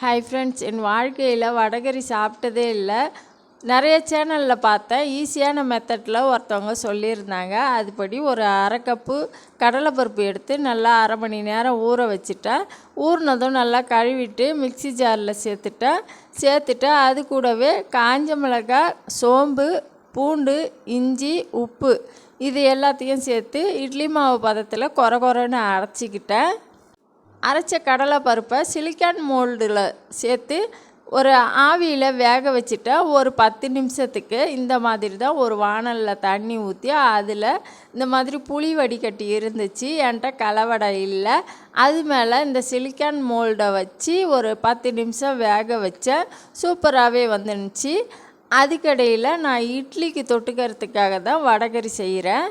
Hi friends என் வாழ்க்கையில் வடகறி சாப்பிட்டதே இல்லை. நிறைய சேனலில் பார்த்தேன். ஈஸியான மெத்தடில் ஒருத்தவங்க சொல்லியிருந்தாங்க. அதுபடி ஒரு அரை கப்பு கடலைப்பருப்பு எடுத்து நல்லா அரை மணி நேரம் ஊற வச்சுட்டேன். ஊறினதும் நல்லா கழுவிட்டு மிக்ஸி ஜாரில் சேர்த்துட்டேன். சேர்த்துட்டு அது கூடவே காஞ்ச மிளகாய் சோம்பு பூண்டு இஞ்சி உப்பு இது எல்லாத்தையும் சேர்த்து இட்லி மாவு பதத்தில் கொர குறைன்னு அரைச்சிக்கிட்டேன். அரைச்ச கடலை பருப்பை சிலிக்கான் மோல்டில் சேர்த்து ஒரு ஆவியில் வேக வச்சுட்டா ஒரு பத்து நிமிஷத்துக்கு இந்த மாதிரி தான் ஒரு வானலில் தண்ணி ஊற்றி அதில் இந்த மாதிரி புளி வடிகட்டி இருந்துச்சு. என்கிட்ட கலவடை இல்லை. அது மேலே இந்த சிலிக்கான் மோல்டை வச்சு ஒரு பத்து நிமிஷம் வேக வச்சேன் சூப்பராகவே வந்துருந்துச்சு. அதுக்கடையில் நான் இட்லிக்கு தொட்டுக்கிறதுக்காக தான் வடகரி செய்கிறேன்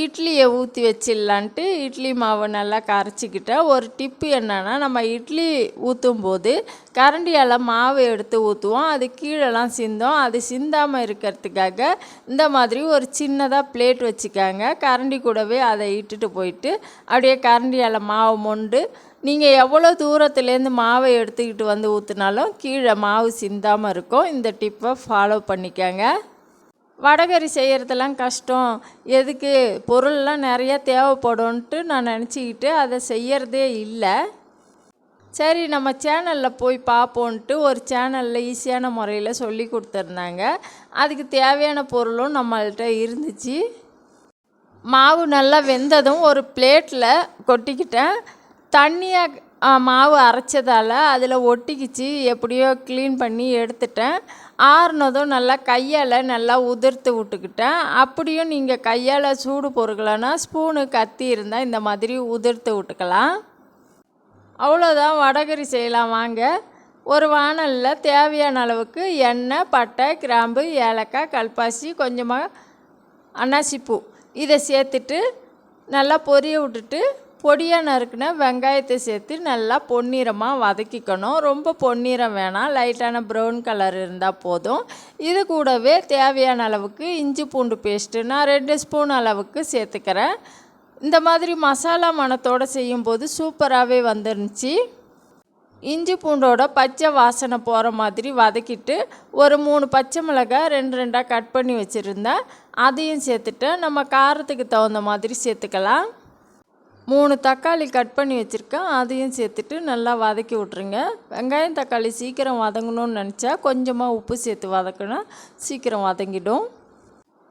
இட்லியை ஊற்றி வச்சிடலான்ட்டு இட்லி மாவு நல்லா கரைச்சிக்கிட்டேன் ஒரு டிப்பு என்னென்னா நம்ம இட்லி ஊற்றும் போது கரண்டியால் மாவு எடுத்து ஊற்றுவோம் அது கீழெல்லாம் சிந்தோம். அது சிந்தாமல் இருக்கிறதுக்காக இந்த மாதிரி ஒரு சின்னதாக பிளேட் வச்சுக்காங்க. கரண்டி கூடவே அதை இட்டுட்டு போயிட்டு அப்படியே கரண்டியால் மாவு மொண்டு நீங்கள் எவ்வளோ தூரத்துலேருந்து மாவை எடுத்துக்கிட்டு வந்து ஊற்றுனாலும் கீழே மாவு சிந்தாமல் இருக்கும். இந்த டிப்பை ஃபாலோ பண்ணிக்கோங்க. வடகறி செய்கிறதெல்லாம் கஷ்டம். எதுக்கு? பொருள்லாம் நிறையா தேவைப்படும்ன்ட்டு நான் நினச்சிக்கிட்டு அதை செய்யறதே இல்லை. சரி நம்ம சேனலில் போய் பார்ப்போன்ட்டு ஒரு சேனலில் ஈஸியான முறையில் சொல்லி கொடுத்துருந்தாங்க. அதுக்கு தேவையான பொருளும் நம்மள்கிட்ட இருந்துச்சு. மாவு நல்லா வெந்ததும் ஒரு பிளேட்டில் கொட்டிக்கிட்டேன். தண்ணியாக மாவு அரைச்சதால் அதில் ஒட்டிக்கிச்சு. எப்படியோ க்ளீன் பண்ணி எடுத்துட்டேன். ஆறுனதும் நல்லா கையால் நல்லா உதிர்த்து விட்டுக்கிட்டேன். அப்படியும் நீங்கள் கையால் சூடு பொறுக்கலைன்னா ஸ்பூனு கத்தி இருந்தால் இந்த மாதிரி உதிர்த்து விட்டுக்கலாம். அவ்வளோதான் வடகரி செய்யலாம் வாங்க. ஒரு வானலில் தேவையான அளவுக்கு எண்ணெய் பட்டை கிராம்பு ஏலக்காய் கல்பாசி கொஞ்சமாக அன்னாசிப்பூ இதை சேர்த்துட்டு நல்லா பொரிய விட்டுட்டு பொடியாக நறுக்கின வெங்காயத்தை சேர்த்து நல்லா பொன்னிறமாக வதக்கிக்கணும். ரொம்ப பொன்னிறம் வேணாம். லைட்டான ப்ரௌன் கலர் இருந்தால் போதும். இது கூடவே தேவையான அளவுக்கு இஞ்சி பூண்டு பேஸ்ட்டு நான் ரெண்டு ஸ்பூன் அளவுக்கு சேர்த்துக்கிறேன். இந்த மாதிரி மசாலா மணத்தோடு செய்யும்போது சூப்பராகவே வந்துருந்துச்சு. இஞ்சி பூண்டோட பச்சை வாசனை போகிற மாதிரி வதக்கிட்டு ஒரு மூணு பச்சை மிளகாய் ரெண்டு ரெண்டாக கட் பண்ணி வச்சுருந்தேன். அதையும் சேர்த்துட்டு நம்ம காரத்துக்கு தகுந்த மாதிரி சேர்த்துக்கலாம். மூணு தக்காளி கட் பண்ணி வச்சுருக்கேன். அதையும் சேர்த்துட்டு நல்லா வதக்கி விட்ருங்க வெங்காயம் தக்காளி சீக்கிரம் வதங்கணும்னு நினச்சா கொஞ்சமாக உப்பு சேர்த்து வதக்கினா சீக்கிரம் வதங்கிடும்.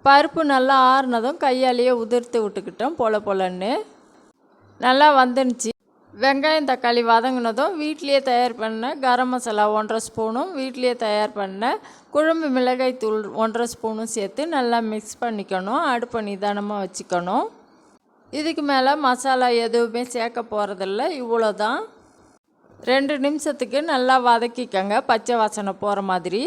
பருப்பு நல்லா ஆறுனதும் கையாலேயே உதிர்த்து விட்டுக்கிட்டோம் பொல பொலன்னு. நல்லா வந்துடுச்சு வெங்காயம் தக்காளி வதங்கினதும் வீட்லேயே தயார் பண்ண கரம் மசாலா ஒன்றரை ஸ்பூனும் வீட்லேயே தயார் பண்ண குழம்பு மிளகாய் தூள் ஒன்றரை ஸ்பூனும் சேர்த்து நல்லா மிக்ஸ் பண்ணிக்கணும். அடுப்பை நிதானமாக வச்சுக்கணும். இதுக்கு மேலே மசாலா எதுவுமே சேர்க்க போகிறதில்ல இவ்வளோ தான் ரெண்டு நிமிஷத்துக்கு நல்லா வதக்கிக்கங்க. பச்சை வாசனை போகிற மாதிரி.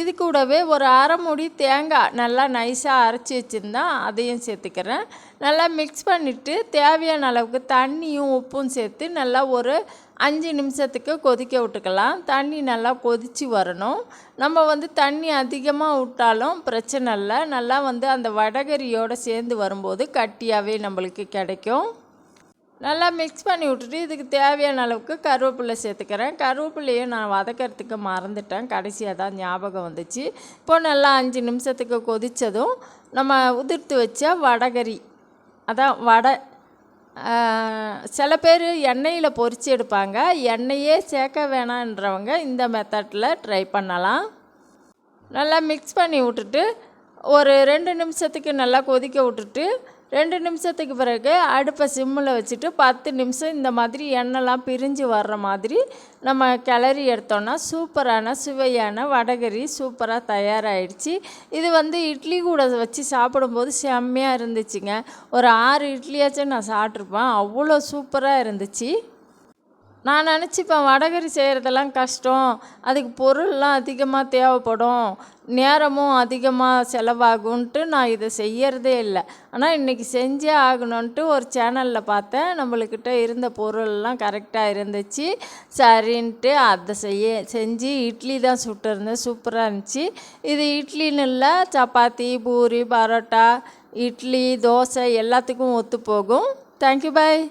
இது கூடவே ஒரு அரைமுடி தேங்காய் நல்லா நைஸாக அரைச்சி வச்சுருந்தா அதையும் சேர்த்துக்கிறேன். நல்லா மிக்ஸ் பண்ணிவிட்டு தேவையான அளவுக்கு தண்ணியும் உப்பும் சேர்த்து நல்லா ஒரு அஞ்சு நிமிஷத்துக்கு கொதிக்க விட்டுக்கலாம். தண்ணி நல்லா கொதித்து வரணும். நம்ம வந்து தண்ணி அதிகமாக விட்டாலும் பிரச்சனை இல்லை. நல்லா வந்து அந்த வடகரியோடு சேர்ந்து வரும்போது கட்டியாகவே நம்மளுக்கு கிடைக்கும். நல்லா மிக்ஸ் பண்ணி விட்டுட்டு இதுக்கு தேவையான அளவுக்கு கருவேப்பிலை சேர்த்துக்கிறேன். கருவேப்பிலையும் நான் வதக்கிறதுக்கு மறந்துட்டேன். கடைசியாக தான் ஞாபகம் வந்துச்சு. இப்போ நல்லா அஞ்சு நிமிஷத்துக்கு கொதித்ததும் நம்ம உதிர்த்து வச்ச வடகரி அதான் வடை சில பேர் எண்ணெயில் பொரித்து எடுப்பாங்க. எண்ணெயே சேர்க்க வேணான்றவங்க இந்த மெத்தடில் ட்ரை பண்ணலாம். நல்லா மிக்ஸ் பண்ணி விட்டுட்டு ஒரு ரெண்டு நிமிஷத்துக்கு நல்லா கொதிக்க விட்டுட்டு ரெண்டு நிமிஷத்துக்கு பிறகு அடுப்பை சிம்மில் வச்சுட்டு பத்து நிமிஷம் இந்த மாதிரி எண்ணெய்லாம் பிரிஞ்சு வர்ற மாதிரி நம்ம கிளறி எடுத்தோன்னா சூப்பரான சுவையான வடகரி சூப்பராக தயாராகிடுச்சு இது வந்து இட்லி கூட வச்சு சாப்பிடும்போது செம்மையாக இருந்துச்சுங்க. ஒரு ஆறு இட்லியாச்சும் நான் சாப்பிட்ருப்பேன் அவ்வளோ சூப்பராக இருந்துச்சு. நான் நினச்சிப்பேன் வடகரி செய்கிறதெல்லாம் கஷ்டம். அதுக்கு பொருள்லாம் அதிகமாக தேவைப்படும். நேரமும் அதிகமாக செலவாகும்ன்ட்டு நான் இதை செய்யறதே இல்லை. ஆனால் இன்றைக்கி செஞ்சே ஆகணுன்ட்டு ஒரு சேனலில் பார்த்தேன். நம்மளுக்கிட்ட இருந்த பொருள்லாம் கரெக்டாக இருந்துச்சு. சரின்ட்டு அதை செய்ய செஞ்சு இட்லி தான் சுட்டிருந்தேன். சூப்பராக இருந்துச்சு. இது இட்லின்னு இல்லை சப்பாத்தி பூரி பரோட்டா இட்லி தோசை எல்லாத்துக்கும் ஒத்து போகும் தேங்க்யூ பாய்